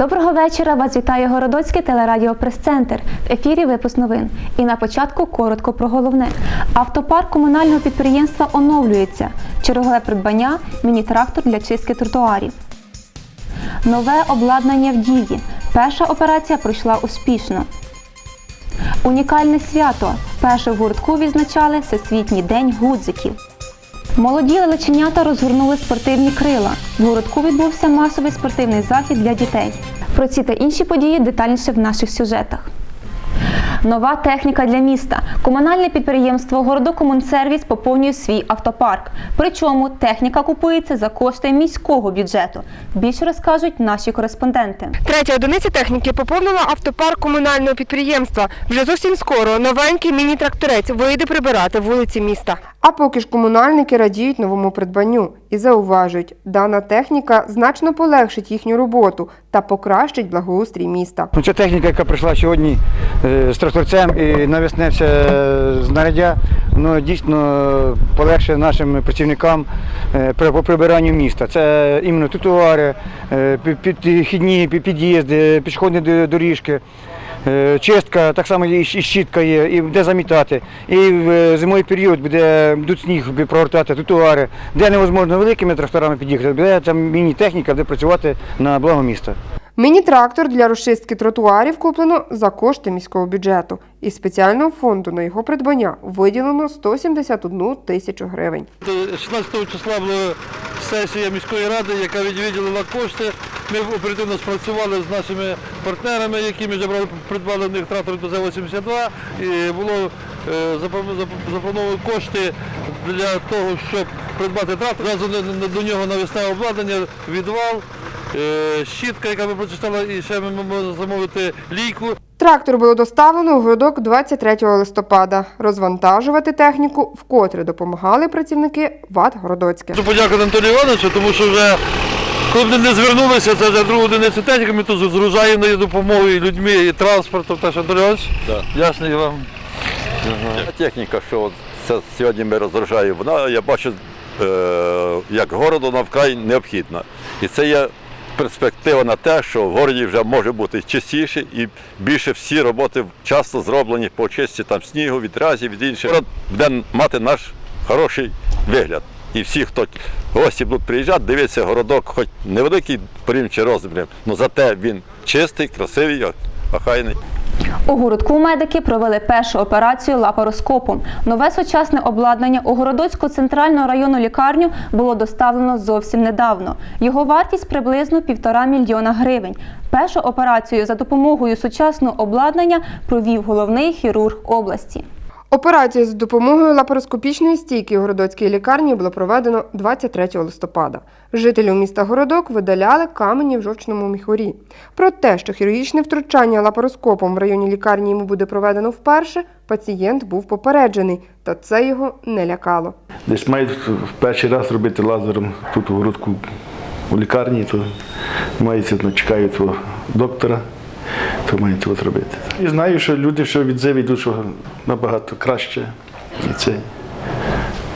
Доброго вечора. Вас вітає Городоцький телерадіо Прес-центр. В ефірі випуск новин. І на початку коротко про головне. Автопарк комунального підприємства оновлюється. Чергове придбання міні-трактор для чистки тротуарів. Нове обладнання в дії. Перша операція пройшла успішно. Унікальне свято. Перше в гуртку відзначали Всесвітній день гудзиків. Молоді лелеченята розгорнули спортивні крила. В городку відбувся масовий спортивний захід для дітей. Про ці та інші події детальніше в наших сюжетах. Нова техніка для міста. Комунальне підприємство Городокомунсервіс поповнює свій автопарк. Причому техніка купується за кошти міського бюджету. Більше розкажуть наші кореспонденти. Третя одиниця техніки поповнила автопарк комунального підприємства. Вже зовсім скоро новенький міні-тракторець вийде прибирати вулиці міста. А поки ж комунальники радіють новому придбанню і зауважують, дана техніка значно полегшить їхню роботу та покращить благоустрій міста. Ну, ця техніка, яка прийшла сьогодні е, з тракторцем і навесне все знаряддя, воно дійсно полегшує нашим працівникам е, по прибиранню міста. Це іменно тротуари, е, підхідні під'їзди, пішохідні доріжки. Е, Чистка, так само і щітка є, і де замітати. І в е, зимовий період буде будуть сніг прогортати, тротуари, де невозможно великими тракторами під'їхати, буде там міні-техніка де працювати на благо міста. Міні-трактор для розчистки тротуарів куплено за кошти міського бюджету. Із спеціального фонду на його придбання виділено 171 тисячу гривень. 16 числа була сесія міської ради, яка виділила кошти. Ми оперативно спрацювали з нашими партнерами, які ми вже брали, придбали в них трактор до З-82. І було е, заплановано кошти для того, щоб придбати трактор. Разом до- нього навісне обладнання, відвал, щітка, яка ми прочитала, і ще ми можемо замовити лійку. Трактор було доставлено у городок 23 листопада. Розвантажувати техніку вкотре допомагали працівники ВАТ Городоцьке. Хочу подякувати Анатолію Івановичу, тому що вже коли вони не звернулися, це вже другу одиницю техніки, ми тут згружаємо і допомогою людьми і транспортом. Так що, Анатолій Іванович, Да. дякую вам. Техніка, що це сьогодні ми розгружаємо, вона, я бачу, е, як городу навкрай необхідна. І це є перспектива на те, що в городі вже може бути чистіше і більше всі роботи часто зроблені по очистці там снігу, відразів, від інших. Город буде мати наш хороший вигляд. І всі, хто гості будуть приїжджати, дивитися городок, хоч невеликий порівняно чи розміром, але зате він чистий, красивий, охайний. У городку медики провели першу операцію лапароскопом. Нове сучасне обладнання у Городоцьку центральну районну лікарню було доставлено зовсім недавно. Його вартість приблизно півтора мільйона гривень. Першу операцію за допомогою сучасного обладнання провів головний хірург області. Операцію з допомогою лапароскопічної стійки у Городоцькій лікарні було проведено 23 листопада. Жителів міста Городок видаляли камені в жовчному міхурі. Про те, що хірургічне втручання лапароскопом в районі лікарні йому буде проведено вперше, пацієнт був попереджений, та це його не лякало. Десь мають в перший раз робити лазером тут у городку у лікарні, то мається, ну, чекають доктора, то мають цього зробити. І знаю, що люди, що відзиви йдуть, набагато краще. І це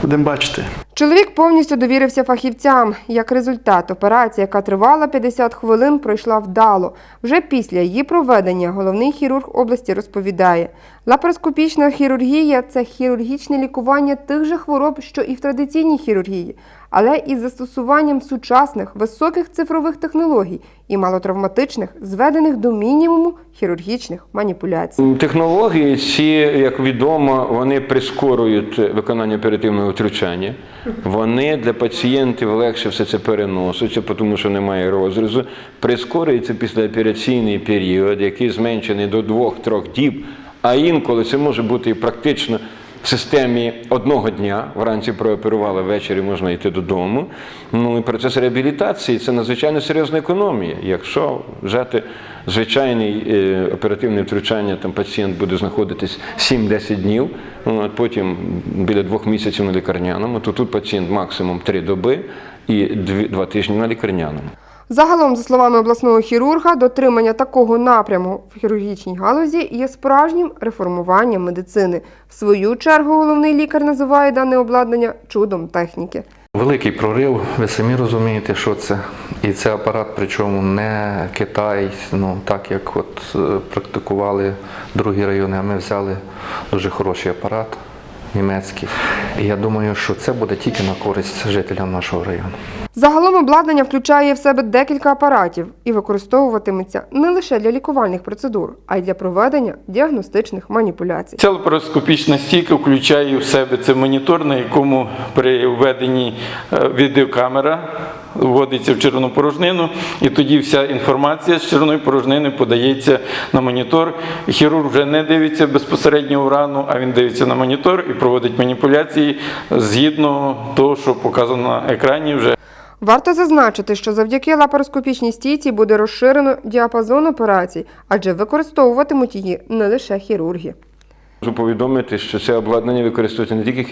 будемо бачити. Чоловік повністю довірився фахівцям. Як результат, операція, яка тривала 50 хвилин, пройшла вдало. Вже після її проведення головний хірург області розповідає: лапароскопічна хірургія це хірургічне лікування тих же хвороб, що і в традиційній хірургії, але із застосуванням сучасних високих цифрових технологій і малотравматичних, зведених до мінімуму хірургічних маніпуляцій. Технології ці, як відомо, вони прискорюють виконання оперативного втручання. Вони для пацієнтів легше все це переноситься, тому що немає розрізу. Прискорюється післяопераційний період, який зменшений до 2-3 діб, а інколи це може бути практично в системі одного дня. Вранці прооперували, ввечері можна йти додому. Ну і процес реабілітації це надзвичайно серйозна економія. Якщо взяти звичайний е, оперативне втручання, там пацієнт буде знаходитись 7-10 днів, ну, потім біля двох місяців на лікарняному, то тут пацієнт максимум 3 доби і 2 тижні на лікарняному. Загалом, за словами обласного хірурга, дотримання такого напряму в хірургічній галузі є справжнім реформуванням медицини. В свою чергу головний лікар називає дане обладнання чудом техніки. Великий прорив, ви самі розумієте, що це. І це апарат, причому не Китай, ну так як от е, практикували другі райони, а ми взяли дуже хороший апарат німецький. І я думаю, що це буде тільки на користь жителям нашого району. Загалом обладнання включає в себе декілька апаратів і використовуватиметься не лише для лікувальних процедур, а й для проведення діагностичних маніпуляцій. Ця лапароскопічна стійка включає в себе це монітор, на якому при введенні е, відеокамера вводиться в червону порожнину, і тоді вся інформація з червоної порожнини подається на монітор. Хірург вже не дивиться безпосередньо в рану, а він дивиться на монітор і проводить маніпуляції згідно того, що показано на екрані вже. Варто зазначити, що завдяки лапароскопічній стійці буде розширено діапазон операцій, адже використовуватимуть її не лише хірурги. Можу повідомити, що це обладнання використовується не тільки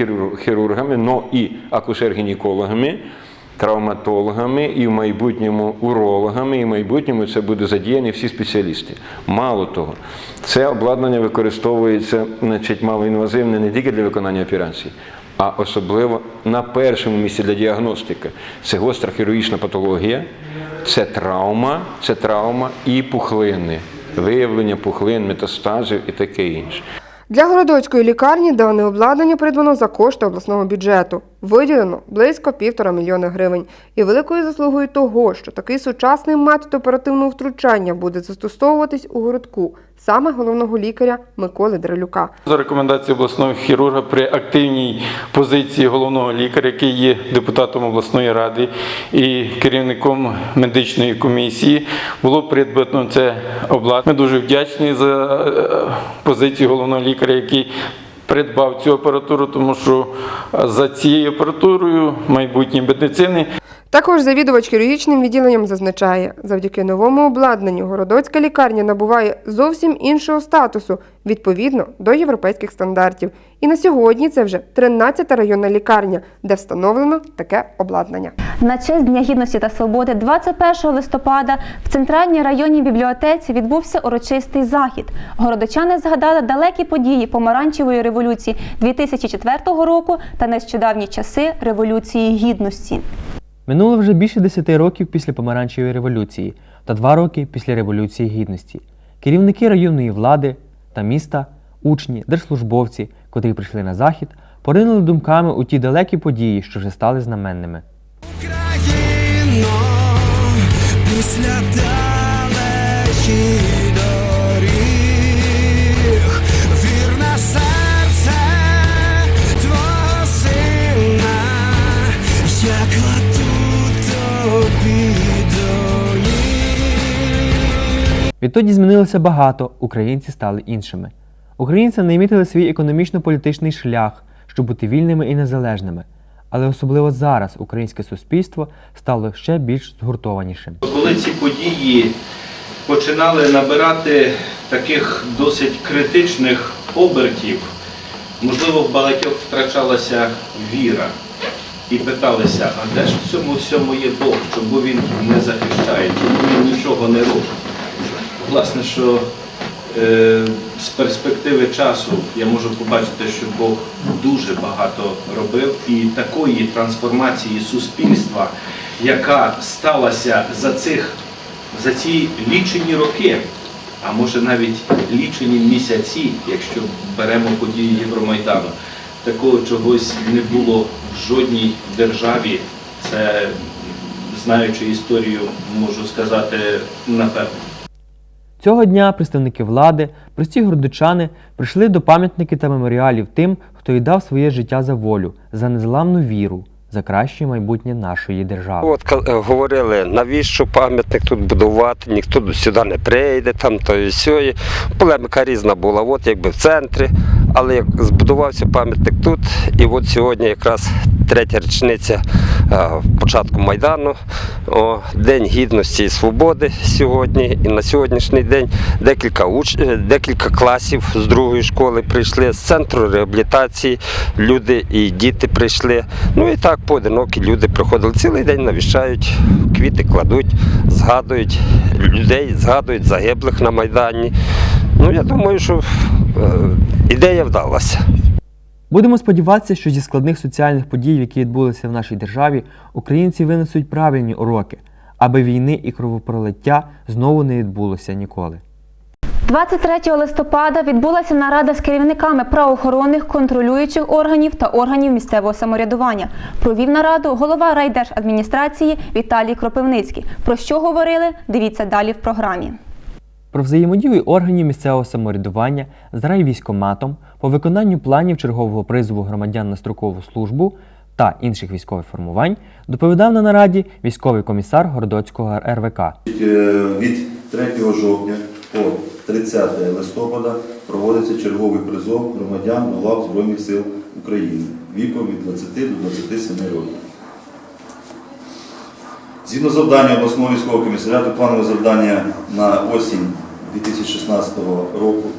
хірургами, але і акушер-гінекологами, травматологами, і в майбутньому урологами, і в майбутньому це буде задіяні всі спеціалісти. Мало того, це обладнання використовується значить, малоінвазивне не тільки для виконання операцій, а особливо на першому місці для діагностики. Це гостра хірургічна патологія, це травма, це травма і пухлини, виявлення пухлин, метастазів і таке інше. Для городоцької лікарні дане обладнання придбано за кошти обласного бюджету. Виділено близько півтора мільйона гривень. І великою заслугою того, що такий сучасний метод оперативного втручання буде застосовуватись у городку саме головного лікаря Миколи Дрелюка. За рекомендацією обласного хірурга при активній позиції головного лікаря, який є депутатом обласної ради і керівником медичної комісії, було придбано це обладнання. Ми дуже вдячні за е, позицію головного лікаря, який придбав цю апаратуру, тому що е, за цією апаратурою майбутнє медицини Також завідувач хірургічним відділенням зазначає, завдяки новому обладнанню городоцька лікарня набуває зовсім іншого статусу відповідно до європейських стандартів. І на сьогодні це вже 13-та районна лікарня, де встановлено таке обладнання. На честь Дня гідності та свободи 21 листопада в центральній районній бібліотеці відбувся урочистий захід. Городочани згадали далекі події помаранчевої революції 2004 року та нещодавні часи революції гідності. Минуло вже більше 10 років після помаранчевої революції та 2 роки після Революції Гідності. Керівники районної влади та міста, учні, держслужбовці, котрі прийшли на захід, поринули думками у ті далекі події, що вже стали знаменними. Україно, після далеких Відтоді змінилося багато, українці стали іншими. Українці намітили свій економічно-політичний шлях, щоб бути вільними і незалежними. Але особливо зараз українське суспільство стало ще більш згуртованішим. Коли ці події починали набирати таких досить критичних обертів, можливо, в багатьох втрачалася віра і питалися, а де ж в цьому всьому є Бог, чому він не захищає, чому він нічого не робить. Власне, що е, з перспективи часу я можу побачити, що Бог дуже багато робив, і такої трансформації суспільства, яка сталася за цих за ці лічені роки, а може навіть лічені місяці, якщо беремо події Євромайдану, такого чогось не було в жодній державі. Це знаючи історію, можу сказати напевно. Цього дня представники влади, прості городочани прийшли до пам'ятників та меморіалів тим, хто віддав своє життя за волю, за незламну віру, за краще майбутнє нашої держави. От е, говорили, навіщо пам'ятник тут будувати, ніхто сюди не прийде, там то і сьої. Полемика різна була, от якби в центрі, але як збудувався пам'ятник тут, і от сьогодні якраз третя річниця е, початку Майдану, о, День гідності і свободи сьогодні. І на сьогоднішній день декілька уч... е, декілька класів з другої школи прийшли, з центру реабілітації люди і діти прийшли. Ну і так поодинокі люди приходили цілий день, навіщають, квіти кладуть, згадують людей, згадують загиблих на Майдані. Ну я думаю, що е, ідея вдалася. Будемо сподіватися, що зі складних соціальних подій, які відбулися в нашій державі, українці винесуть правильні уроки, аби війни і кровопролиття знову не відбулося ніколи. 23 листопада відбулася нарада з керівниками правоохоронних контролюючих органів та органів місцевого самоврядування. Провів нараду голова райдержадміністрації Віталій Кропивницький. Про що говорили? Дивіться далі в програмі. Про взаємодію органів місцевого самоврядування з райвійськоматом по виконанню планів чергового призову громадян на строкову службу та інших військових формувань доповідав на нараді військовий комісар Городоцького РВК. Е, Від 3 жовтня по 30 листопада проводиться черговий призов громадян до лав Збройних сил України віком від 20 до 27 років. Згідно завдання обласного військового комісаріату, планове завдання на осінь 2016 року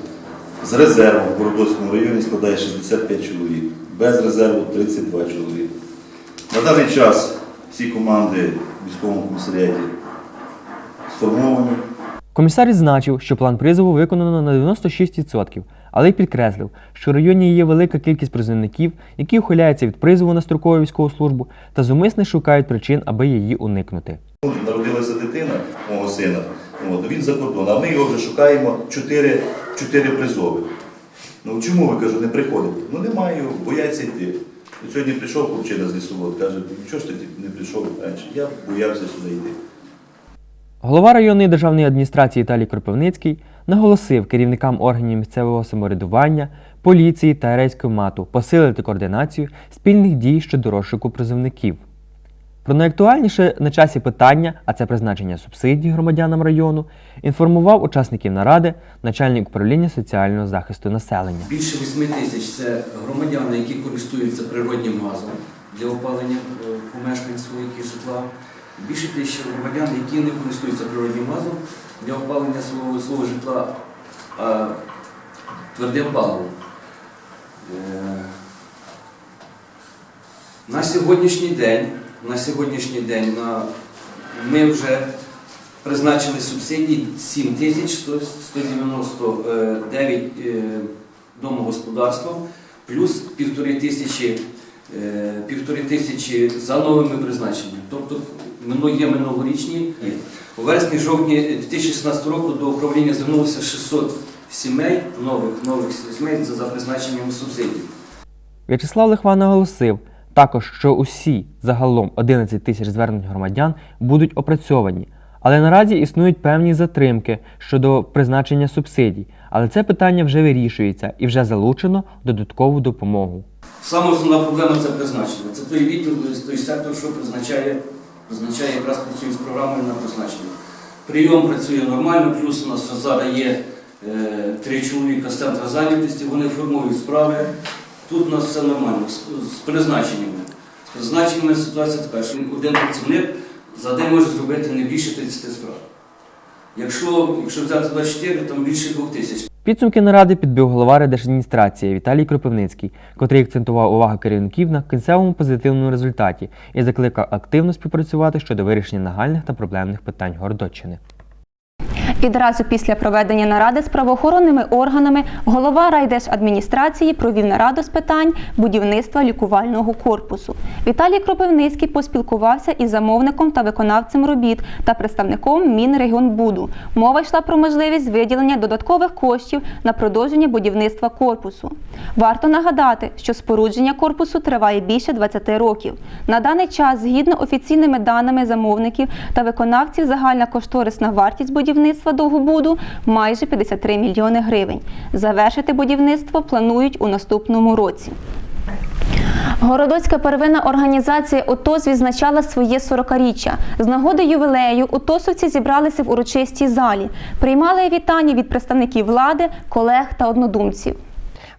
з резерву в Городоцькому районі складає 65 чоловік, без резерву 32 чоловік. На даний час всі команди в військовому комісаріаті сформовані. Комісар відзначив, що план призову виконано на 96%, але й підкреслив, що в районі є велика кількість призовників, які ухиляються від призову на строкову військову службу та зумисне шукають причин, аби її уникнути. Народилася дитина мого сина, от, він за кордоном, а ми його вже шукаємо 4, 4 призови. Ну чому ви кажу, не приходите? Ну немає його, бояться йти. От сьогодні прийшов хлопчина з лісовод, каже, чого ж ти не прийшов раніше? Я боявся сюди йти. Голова районної державної адміністрації Віталій Кропивницький наголосив керівникам органів місцевого самоврядування, поліції та рейськомату посилити координацію спільних дій щодо розшуку призовників. Про найактуальніше на часі питання, а це призначення субсидій громадянам району, інформував учасників наради начальник управління соціального захисту населення. Більше 8 тисяч це громадяни, які користуються природнім газом для опалення е, помешкань своїх і житла. Більше тисячі громадян, які не користуються природнім газом для опалення свого, свого житла а твердим паливом. Е, На сьогоднішній день, на сьогоднішній день на, ми вже призначили субсидії 7199 е, домогосподарствам, плюс півтори тисячі, е, півтори тисячі за новими призначеннями. Тобто є минулорічні. У вересні-жовтні 2016 року до управління звернулося 600 сімей, нових, нових сімей за за призначенням субсидій. В'ячеслав Лихва наголосив також, що усі загалом 11 тисяч звернень громадян будуть опрацьовані, але наразі існують певні затримки щодо призначення субсидій, але це питання вже вирішується і вже залучено додаткову допомогу. Саме основна проблема це призначення. Це той відділ, той сектор, що призначає, призначає якраз працює з програмою на призначення. Прийом працює нормально, плюс у нас зараз є е, три чоловіка з центру зайнятості, вони формують справи. Тут у нас все нормально. З призначеннями. З призначеннями ситуація така, що один працівник за день може зробити не більше 30 справ. Якщо, якщо взяти 24, там більше 2 тисяч. Підсумки наради підбив голова райдержадміністрації Віталій Кропивницький, котрий акцентував увагу керівників на кінцевому позитивному результаті і закликав активно співпрацювати щодо вирішення нагальних та проблемних питань Городоччини. Відразу після проведення наради з правоохоронними органами голова райдержадміністрації провів нараду з питань будівництва лікувального корпусу. Віталій Кропивницький поспілкувався із замовником та виконавцем робіт та представником Мінрегіонбуду. Мова йшла про можливість виділення додаткових коштів на продовження будівництва корпусу. Варто нагадати, що спорудження корпусу триває більше 20 років. На даний час, згідно офіційними даними замовників та виконавців, загальна кошторисна вартість будівництва довгобуду майже 53 мільйони гривень. Завершити будівництво планують у наступному році. Городоцька первинна організація ОТОС відзначала своє 40-річчя. З нагоди ювілею ОТОСовці зібралися в урочистій залі, приймали вітання від представників влади, колег та однодумців.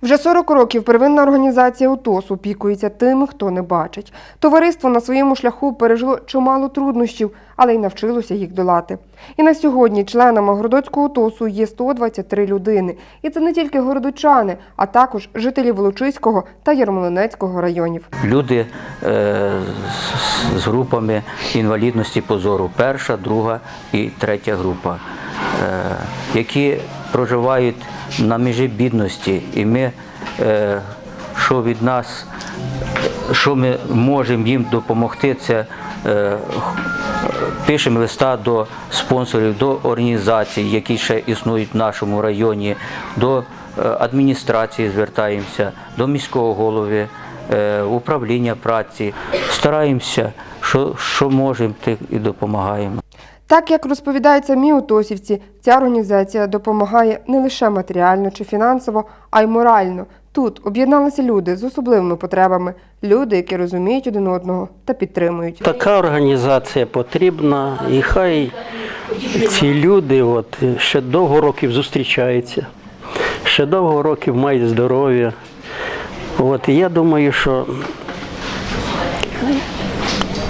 Вже 40 років первинна організація УТОС опікується тими, хто не бачить. Товариство на своєму шляху пережило чимало труднощів, але й навчилося їх долати. І на сьогодні членами Городоцького УТОСу є 123 людини. І це не тільки городочани, а також жителі Волочиського та Ярмолинецького районів. Люди е, з, з групами інвалідності позору, перша, друга і третя група, е, які проживають на межі бідності, і ми, е, що від нас, що ми можемо їм допомогти, це е, пишемо листа до спонсорів, до організацій, які ще існують в нашому районі, до е, адміністрації звертаємося, до міського голови, управління праці. Стараємося, що, що можемо, і допомагаємо. Так як розповідають самі ця організація допомагає не лише матеріально чи фінансово, а й морально. Тут об'єдналися люди з особливими потребами, люди, які розуміють один одного та підтримують. Така організація потрібна, і хай ці люди от, ще довго років зустрічаються, ще довго років мають здоров'я. От, я думаю, що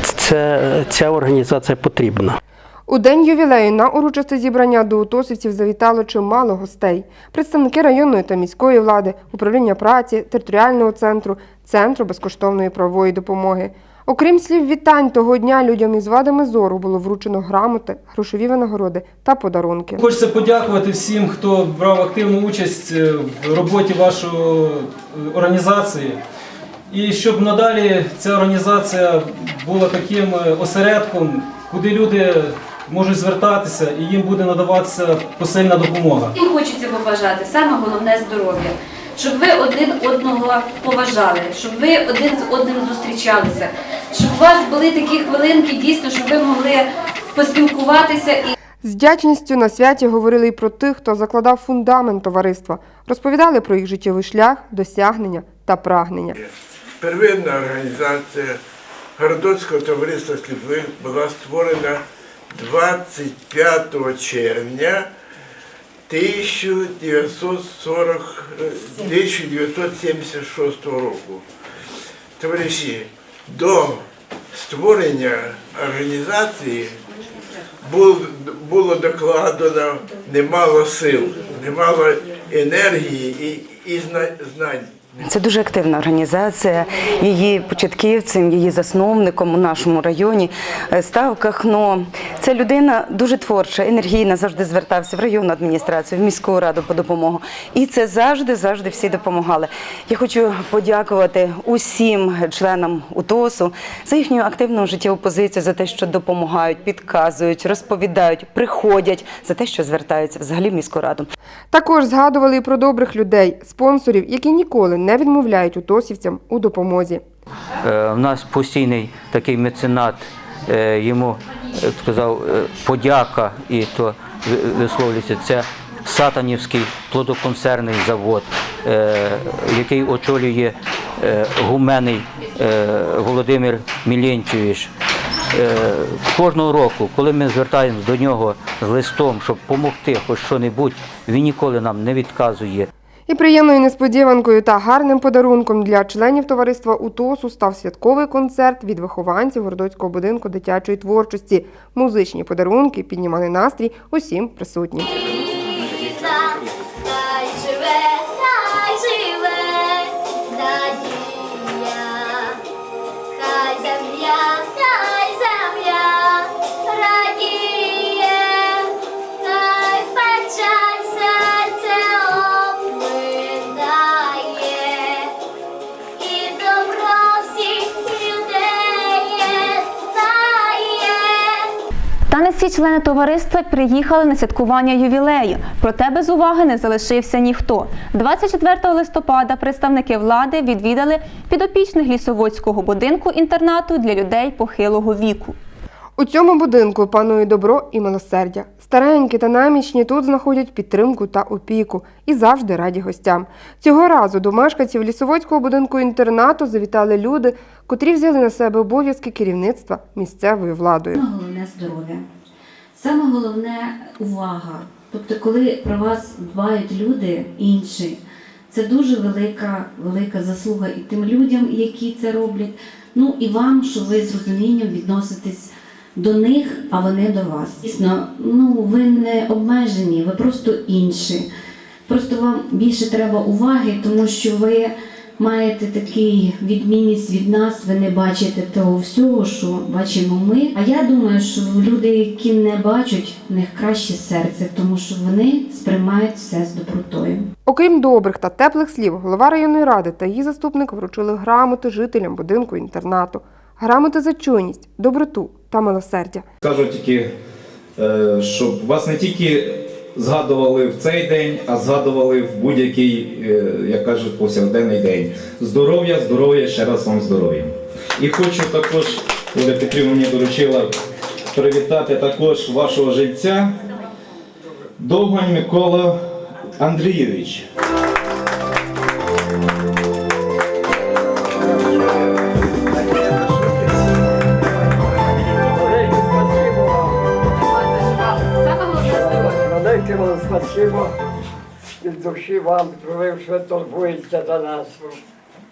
це, ця організація потрібна. У день ювілею на урочисте зібрання до утосівців завітало чимало гостей. Представники районної та міської влади, управління праці, територіального центру, центру безкоштовної правової допомоги. Окрім слів вітань того дня людям із вадами зору було вручено грамоти, грошові винагороди та подарунки. Хочеться подякувати всім, хто брав активну участь е, в роботі вашої е, організації. І щоб надалі ця організація була таким е, осередком, куди люди можуть звертатися і їм буде надаватися посильна допомога. Їм хочеться побажати саме головне здоров'я, щоб ви один одного поважали, щоб ви один з одним зустрічалися, щоб у вас були такі хвилинки, дійсно, щоб ви могли поспілкуватися і З вдячністю на святі говорили й про тих, хто закладав фундамент товариства, розповідали про їх життєвий шлях, досягнення та прагнення. Первинна організація Городоцького товариства сліпих була створена 25 червня 1940, е, 1976 року. Товариші, до створення організації було докладено немало сил, немало енергії і знань. Це дуже активна організація. Її початківцем, її засновником у нашому районі е, став Кахно. Це людина дуже творча, енергійна, завжди звертався в районну адміністрацію, в міську раду по допомогу. І це завжди, завжди всі допомагали. Я хочу подякувати усім членам УТОСу за їхню активну життєву позицію, за те, що допомагають, підказують, розповідають, приходять, за те, що звертаються взагалі в міську раду. Також згадували і про добрих людей, спонсорів, які ніколи не відмовляють утосівцям у допомозі. Е, У нас постійний такий меценат, е, йому е, сказав е, подяка, і то висловлюється. Це Сатанівський плодоконсервний завод, е, який очолює е, гуменний е, Володимир Мілєнчевич. Е, Кожного року, коли ми звертаємось до нього з листом, щоб допомогти хоч що-небудь, він ніколи нам не відказує. І приємною несподіванкою та гарним подарунком для членів товариства УТОСу став святковий концерт від вихованців Городоцького будинку дитячої творчості. Музичні подарунки піднімали настрій усім присутнім. Члени товариства приїхали на святкування ювілею, проте без уваги не залишився ніхто. 24 листопада представники влади відвідали підопічних лісоводського будинку інтернату для людей похилого віку. У цьому будинку панує добро і милосердя. Старенькі та намічні тут знаходять підтримку та опіку і завжди раді гостям. Цього разу до мешканців лісоводського будинку інтернату завітали люди, котрі взяли на себе обов'язки керівництва місцевою владою. Головне здоров'я. Саме головне увага. Тобто, коли про вас дбають люди інші, це дуже велика, велика заслуга і тим людям, які це роблять. Ну і вам, що ви з розумінням відноситесь до них, а вони до вас. Дійсно, ну ви не обмежені, ви просто інші. Просто вам більше треба уваги, тому що ви маєте такий відмінність від нас, ви не бачите того всього, що бачимо ми. А я думаю, що люди, які не бачать, в них краще серце, тому що вони сприймають все з добротою. Окрім добрих та теплих слів, голова районної ради та її заступник вручили грамоти жителям будинку інтернату. грамота за чуйність, доброту та милосердя. Кажу тільки, е, щоб вас не тільки згадували в цей день, а згадували в будь-який, е, як кажуть, повсякденний день. Здоров'я, здоров'я, ще раз вам здоров'я. І хочу також, Оля Петрівна мені доручила привітати також вашого жильця, Довгань Микола Андрійович. Вам спасибо від душі вам, ви все турбуєте за нас.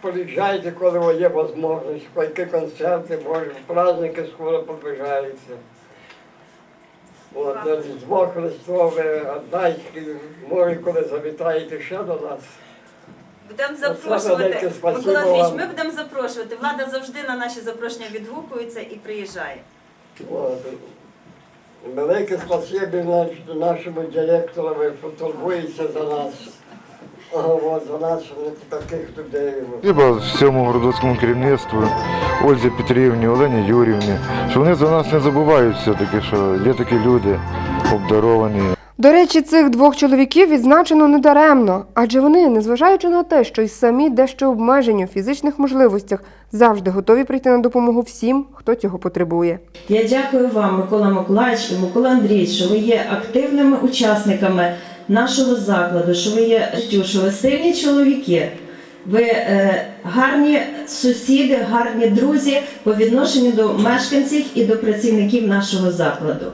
Приїжджайте, коли є можливість, які концерти, може, праздники скоро приближаються. От, Різдво Христове, Адайське, може, коли завітаєте ще до нас. Будемо запрошувати. Микола Андрійович, ми будемо запрошувати. Влада завжди на наші запрошення відгукується і приїжджає. От. Велике спасибі наш- нашому директору, що турбується за нас. За нас, таких людей. Спасибо всьому городському керівництву, Ользі Петрівні, Олені Юрівні, що вони за нас не забувають все-таки, що є такі люди обдаровані. До речі, цих двох чоловіків відзначено недаремно, адже вони, незважаючи на те, що й самі дещо обмежені у фізичних можливостях, завжди готові прийти на допомогу всім, хто цього потребує. Я дякую вам, Микола Миколаївич і Микола Андрійович, що ви є активними учасниками нашого закладу, що ви є що ви сильні чоловіки. Ви е, гарні сусіди, гарні друзі по відношенню до мешканців і до працівників нашого закладу.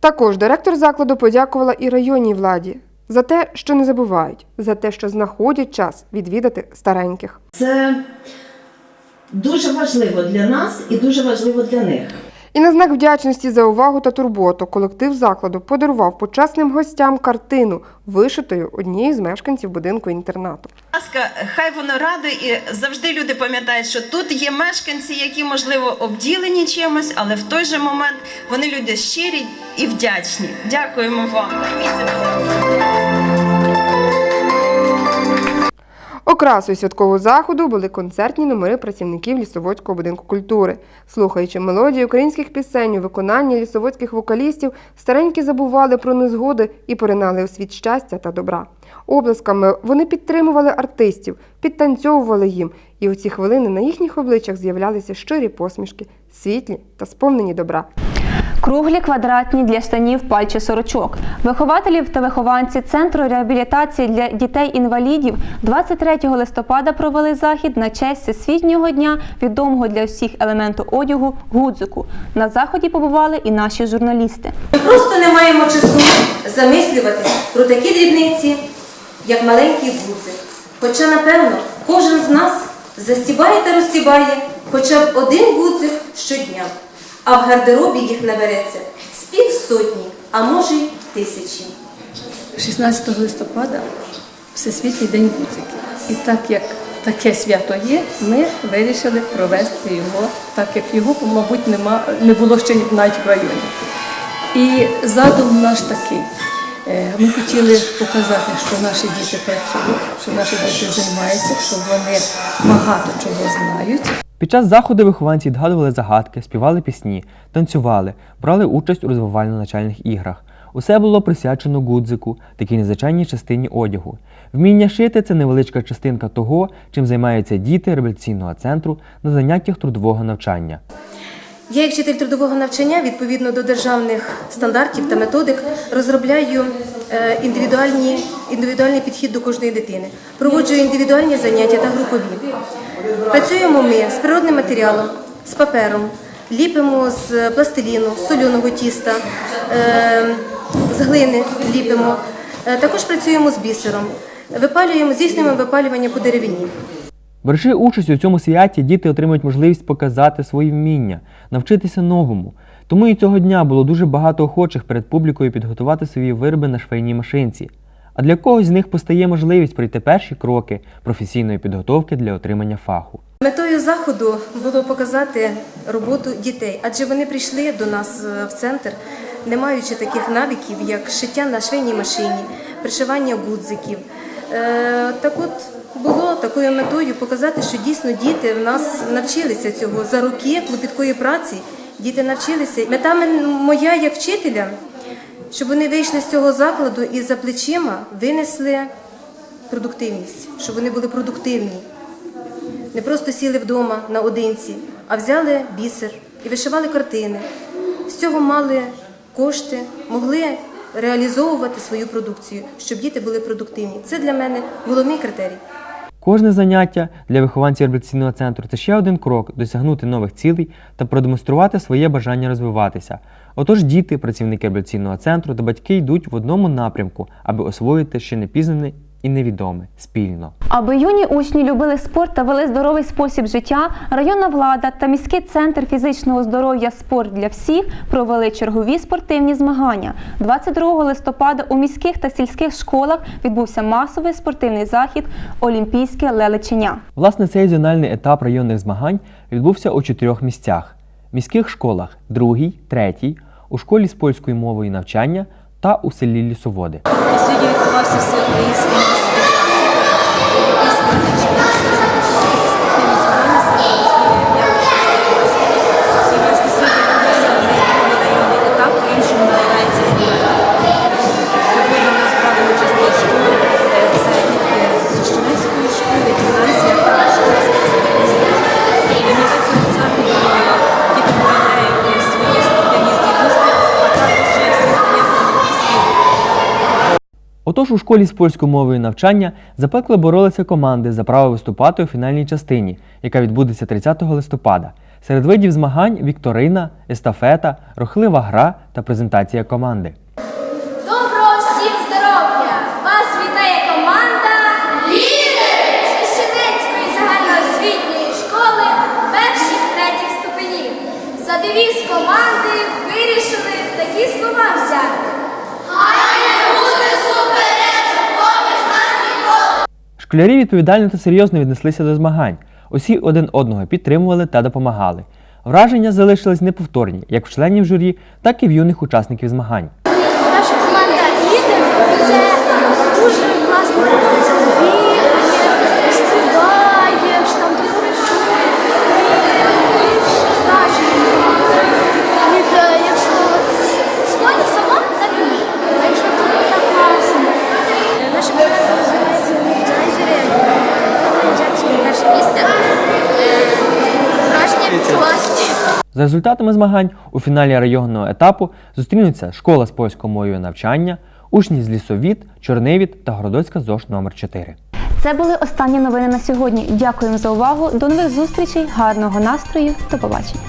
Також директор закладу подякувала і районній владі за те, що не забувають, за те, що знаходять час відвідати стареньких. Це дуже важливо для нас і дуже важливо для них. І на знак вдячності за увагу та турботу колектив закладу подарував почесним гостям картину, вишитою однією з мешканців будинку інтернату. ласка, хай воно радує і завжди люди пам'ятають, що тут є мешканці, які можливо обділені чимось, але в той же момент вони люди щирі і вдячні. Дякуємо вам. Окрасою святкового заходу були концертні номери працівників Лісоводського будинку культури. Слухаючи мелодії українських пісень у виконанні лісоводських вокалістів, старенькі забували про незгоди і поринали у світ щастя та добра. Обласками вони підтримували артистів, підтанцьовували їм, і у ці хвилини на їхніх обличчях з'являлися щирі посмішки, світлі та сповнені добра. Круглі квадратні для штанів пальче сорочок. Вихователів та вихованці Центру реабілітації для дітей-інвалідів 23 листопада провели захід на честь Всесвітнього дня відомого для всіх елементу одягу гудзику. На заході побували і наші журналісти. Ми просто не маємо часу замислюватися про такі дрібниці, як маленький гудзик. Хоча, напевно, кожен з нас застібає та розстібає хоча б один гудзик щодня, а в гардеробі їх набереться з півсотні, а може й тисячі. 16 листопада Всесвітній день гудзиків. І так як таке свято є, ми вирішили провести його, так як його, мабуть, нема, не було ще навіть в районі. І задум наш такий. Е, Ми хотіли показати, що наші діти працюють, що наші діти займаються, що вони багато чого знають. Під час заходу вихованці відгадували загадки, співали пісні, танцювали, брали участь у розвивально-начальних іграх. Усе було присвячено гудзику, такій незвичайній частині одягу. Вміння шити це невеличка частинка того, чим займаються діти реабілітаційного центру на заняттях трудового навчання. Я, як вчитель трудового навчання, відповідно до державних стандартів та методик, розробляю е, індивідуальні, індивідуальний підхід до кожної дитини. Проводжу індивідуальні заняття та групові. Працюємо ми з природним матеріалом, з папером, ліпимо з пластиліну, з соляного тіста, е, з глини ліпимо. Е, Також працюємо з бісером, випалюємо, здійснюємо випалювання по деревині. Беручи участь у цьому святі, діти отримують можливість показати свої вміння, навчитися новому. Тому і цього дня було дуже багато охочих перед публікою підготувати свої вироби на швейній машинці. А для когось з них постає можливість пройти перші кроки професійної підготовки для отримання фаху. Метою заходу було показати роботу дітей, адже вони прийшли до нас е, в центр, не маючи таких навиків, як шиття на швейній машині, пришивання гудзиків, Е, так от було такою метою показати, що дійсно діти в нас навчилися цього за роки клопіткої праці. Діти навчилися. Мета моя як вчителя, щоб вони вийшли з цього закладу і за плечима винесли продуктивність, щоб вони були продуктивні. Не просто сіли вдома наодинці, а взяли бісер і вишивали картини. З цього мали кошти, могли реалізовувати свою продукцію, щоб діти були продуктивні. Це для мене головний критерій. Кожне заняття для вихованців реабілітаційного центру це ще один крок досягнути нових цілей та продемонструвати своє бажання розвиватися. Отож, діти, працівники реабілітаційного центру та батьки йдуть в одному напрямку, аби освоїти ще непізнане і невідоме спільно. Аби юні учні любили спорт та вели здоровий спосіб життя, районна влада та міський центр фізичного здоров'я Спорт для всіх провели чергові спортивні змагання. 22 листопада у міських та сільських школах відбувся масовий спортивний захід Олімпійське лелечення. Власне, цей зональний етап районних змагань відбувся у чотирьох місцях: міських школах другий, третій, у школі з польською мовою навчання та у селі Лісоводи. Сьогодні відбувався всеукраїнський масовий захід. Отож, у школі з польською мовою навчання запекло боролися команди за право виступати у фінальній частині, яка відбудеться 30 листопада. Серед видів змагань вікторина, естафета, рухлива гра та презентація команди. Школярі відповідально та серйозно віднеслися до змагань. Усі один одного підтримували та допомагали. Враження залишились неповторні як в членів журі, так і в юних учасників змагань. За результатами змагань у фіналі районного етапу зустрінуться школа з польською мовою навчання, учні з лісовід, Чорнивід та Городоцька ЗОЖ номер 4 Це були останні новини на сьогодні. Дякуємо за увагу. До нових зустрічей, гарного настрою. До побачення.